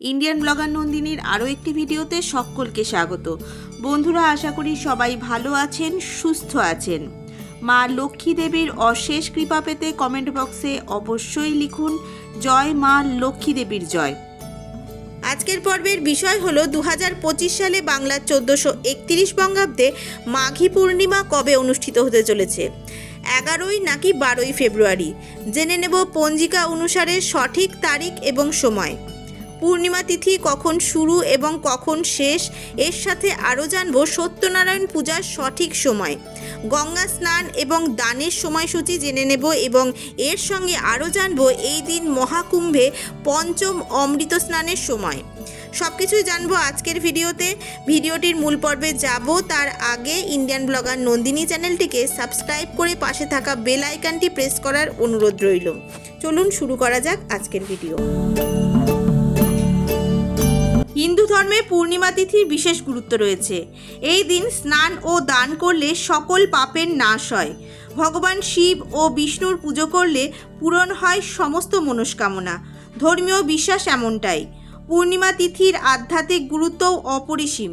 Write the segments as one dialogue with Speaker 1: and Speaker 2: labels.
Speaker 1: Indian blogger নন্দিনীর আরও একটি ভিডিওতে সকলকে স্বাগত। বন্ধুরা, আশা করি সবাই ভালো আছেন, সুস্থ আছেন। মা লক্ষ্মী দেবীর অশেষ কৃপা পেতে কমেন্ট বক্সে অবশ্যই লিখুন, জয় মা লক্ষ্মী দেবীর জয়। আজকের পর্বের বিষয় হলো দু সালে বাংলার চোদ্দোশো একত্রিশ বঙ্গাব্দে মাঘী পূর্ণিমা কবে অনুষ্ঠিত হতে চলেছে? এগারোই নাকি বারোই ফেব্রুয়ারি? জেনে নেব পঞ্জিকা অনুসারে সঠিক তারিখ এবং সময়। পূর্ণিমা তিথি কখন শুরু এবং কখন শেষ, এর সাথে আরও জানব সত্যনারায়ণ পূজার সঠিক সময়। গঙ্গা স্নান এবং দানের সময়সূচি জেনে নেব এবং এর সঙ্গে আরও জানব এই দিন মহাকুম্ভে পঞ্চম অমৃত স্নানের সময়। সব কিছুই জানব আজকের ভিডিওতে। ভিডিওটির মূল পর্বে যাব, তার আগে ইন্ডিয়ান ব্লগার নন্দিনী চ্যানেলটিকে সাবস্ক্রাইব করে পাশে থাকা বেল আইকনটি প্রেস করার অনুরোধ রইল। চলুন শুরু করা যাক আজকের ভিডিও। ধর্মে পূর্ণিমা তিথির বিশেষ গুরুত্ব রয়েছে। এই দিন স্নান ও দান করলে সকল পাপের নাশ হয়। ভগবান শিব ও বিষ্ণুর পুজো করলে পূরণ হয় সমস্ত মনস্কামনা। ধর্মীয় বিশ্বাস এমনটাই। পূর্ণিমা তিথির আধ্যাত্মিক গুরুত্বও অপরিসীম।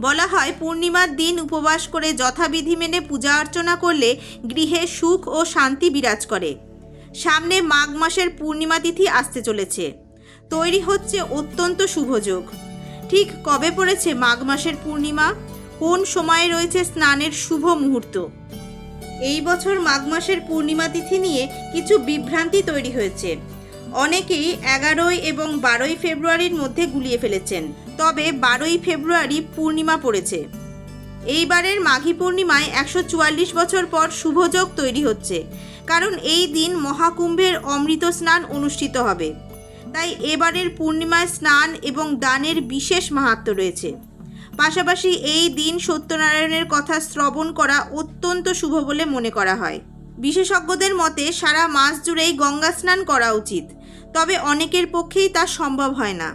Speaker 1: বলা হয়, পূর্ণিমার দিন উপবাস করে যথাবিধি মেনে পূজা অর্চনা করলে গৃহে সুখ ও শান্তি বিরাজ করে। সামনে মাঘ মাসের পূর্ণিমা তিথি আসতে চলেছে। তৈরি হচ্ছে অত্যন্ত শুভযোগ ঠিক কবে পড়েছে মাঘ মাসের পূর্ণিমা? কোন সময়ে রয়েছে স্নানের শুভ মুহূর্ত? এই বছর মাঘ মাসের পূর্ণিমা তিথি নিয়ে কিছু বিভ্রান্তি তৈরি হয়েছে। অনেকেই এগারোই এবং বারোই ফেব্রুয়ারির মধ্যে গুলিয়ে ফেলেছেন, তবে বারোই ফেব্রুয়ারি পূর্ণিমা পড়েছে। এইবারের মাঘী পূর্ণিমায় একশো চুয়াল্লিশ বছর পর শুভযোগ তৈরি হচ্ছে, কারণ এই দিন মহাকুম্ভের অমৃত স্নান অনুষ্ঠিত হবে। তাই এবারের পূর্ণিমায় স্নান এবং দানের বিশেষ মাহাত্ম রয়েছে। পাশাপাশি এই দিন সত্যনারায়ণের কথা শ্রবণ করা অত্যন্ত শুভ বলে মনে করা হয়। বিশেষজ্ঞদের মতে সারা মাস জুড়েই গঙ্গা স্নান করা উচিত, তবে অনেকের পক্ষেই তা সম্ভব হয় না।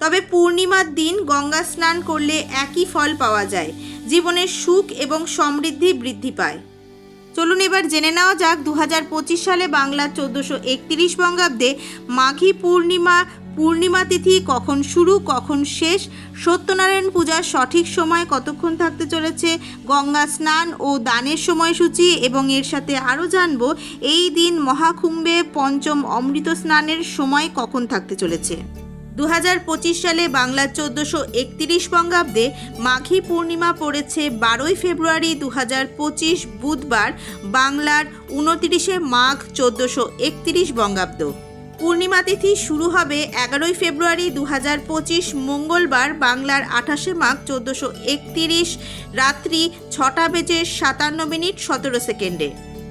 Speaker 1: তবে পূর্ণিমার দিন গঙ্গা স্নান করলে একই ফল পাওয়া যায়, জীবনের সুখ এবং সমৃদ্ধি বৃদ্ধি পায়। চলুন এবার জেনে নেওয়া যাক দু হাজার পঁচিশ সালে বাংলার চোদ্দোশো একত্রিশ বঙ্গাব্দে মাঘী পূর্ণিমা পূর্ণিমা তিথি কখন শুরু, কখন শেষ, সত্যনারায়ণ পূজার সঠিক সময় কতক্ষণ থাকতে চলেছে, গঙ্গা স্নান ও দানের সময়সূচি এবং এর সাথে আরও জানব এই দিন মহাকুম্ভে পঞ্চম অমৃত স্নানের সময় কখন থাকতে চলেছে। দু হাজার পঁচিশ সালে বাংলার চোদ্দোশো একত্রিশ বঙ্গাব্দে মাঘী পূর্ণিমা পড়েছে বারোই ফেব্রুয়ারি দু হাজার পঁচিশ বুধবার বাংলার উনতিরিশে মাঘ চোদ্দোশো একত্রিশ বঙ্গাব্দ। পূর্ণিমা তিথি শুরু হবে এগারোই ফেব্রুয়ারি দু পঁচিশ মঙ্গলবার বাংলার আঠাশে মাঘ চোদ্দোশো একতিরিশ রাত্রি ছটা বেজে সাতান্ন মিনিট সতেরো সেকেন্ডে।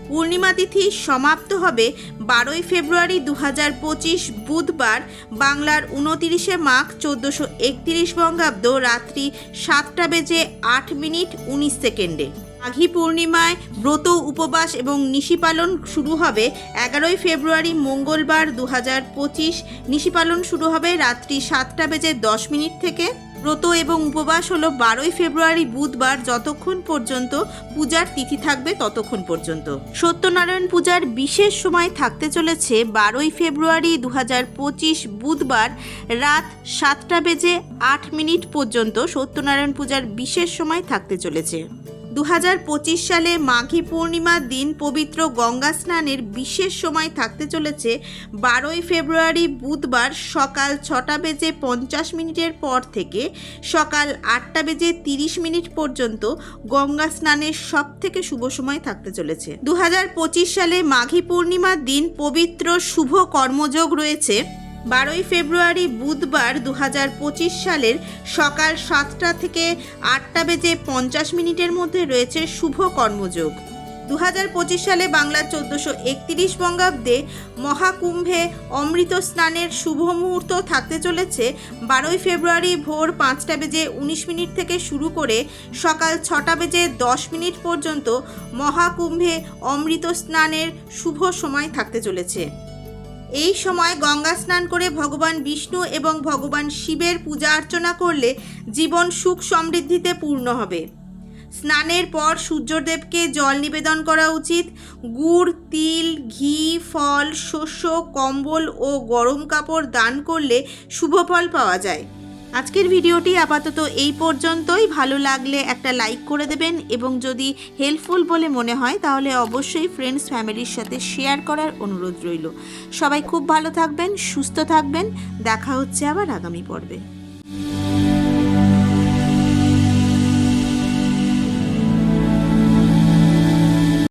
Speaker 1: পূর্ণিমা তিথি সমাপ্ত হবে বারোই ফেব্রুয়ারি দু হাজার পঁচিশ বুধবার। বাংলার উনতিরিশে মাঘ চোদ্দোশো একতিরিশ বঙ্গাব্দ রাত্রি সাতটা বেজে আট মিনিট উনিশ সেকেন্ডে। মাঘী পূর্ণিমায় ব্রত উপবাস এবং নিশি পালন শুরু হবে এগারোই ফেব্রুয়ারি মঙ্গলবার দু হাজার পঁচিশ। নিশি পালন শুরু হবে রাত্রি সাতটা বেজে দশ মিনিট থেকে। ব্রত এবং উপবাস হলো বারোই ফেব্রুয়ারি বুধবার যতক্ষণ পর্যন্ত পূজার তিথি থাকবে ততক্ষণ পর্যন্ত। সত্যনারায়ণ পূজার বিশেষ সময় থাকতে চলেছে বারোই ফেব্রুয়ারি দু বুধবার রাত সাতটা বেজে আট মিনিট পর্যন্ত সত্যনারায়ণ পূজার বিশেষ সময় থাকতে চলেছে। দু হাজার পঁচিশ সালে মাঘী পূর্ণিমার দিন পবিত্র গঙ্গা স্নানের বিশেষ সময় থাকতে চলেছে। বারোই ফেব্রুয়ারি বুধবার সকাল ছটা বেজে পঞ্চাশ মিনিটের পর থেকে সকাল আটটা বেজে তিরিশ মিনিট পর্যন্ত গঙ্গা স্নানের সব থেকে শুভ সময় থাকতে চলেছে। দু হাজার পঁচিশ সালে মাঘী পূর্ণিমার দিন পবিত্র শুভ কর্মযোগ রয়েছে। বারোই ফেব্রুয়ারি বুধবার দু হাজার পঁচিশ সালের সকাল সাতটা থেকে আটটা বেজে পঞ্চাশ মিনিটের মধ্যে রয়েছে শুভ কর্মযোগ। দু হাজার পঁচিশ সালে বাংলার চোদ্দোশো একতিরিশ বঙ্গাব্দে মহাকুম্ভে অমৃত স্নানের শুভ মুহূর্ত থাকতে চলেছে। বারোই ফেব্রুয়ারি ভোর পাঁচটা বেজে উনিশ মিনিট থেকে শুরু করে সকাল ছটা বেজে দশ মিনিট পর্যন্ত মহাকুম্ভে অমৃত স্নানের শুভ সময় থাকতে চলেছে। এই সময় গঙ্গা স্নান করে ভগবান বিষ্ণু এবং ভগবান শিবের পূজা অর্চনা করলে জীবন সুখ সমৃদ্ধিতে পূর্ণ হবে। স্নানের পর সূর্যদেবকে জল নিবেদন করা উচিত। গুড়, তিল, ঘি, ফল, শস্য, কম্বল ও গরম কাপড় দান করলে শুভ ফল পাওয়া যায়। আজকের ভিডিওটি আপাতত এই পর্যন্তই। ভালো লাগলে একটা লাইক করে দেবেন এবং যদি হেল্পফুল বলে মনে হয়, তাহলে অবশ্যই ফ্রেন্ডস, ফ্যামিলির সাথে শেয়ার করার অনুরোধ রইল। সবাই খুব ভালো থাকবেন, সুস্থ থাকবেন। দেখা হচ্ছে আবার আগামী পর্বে।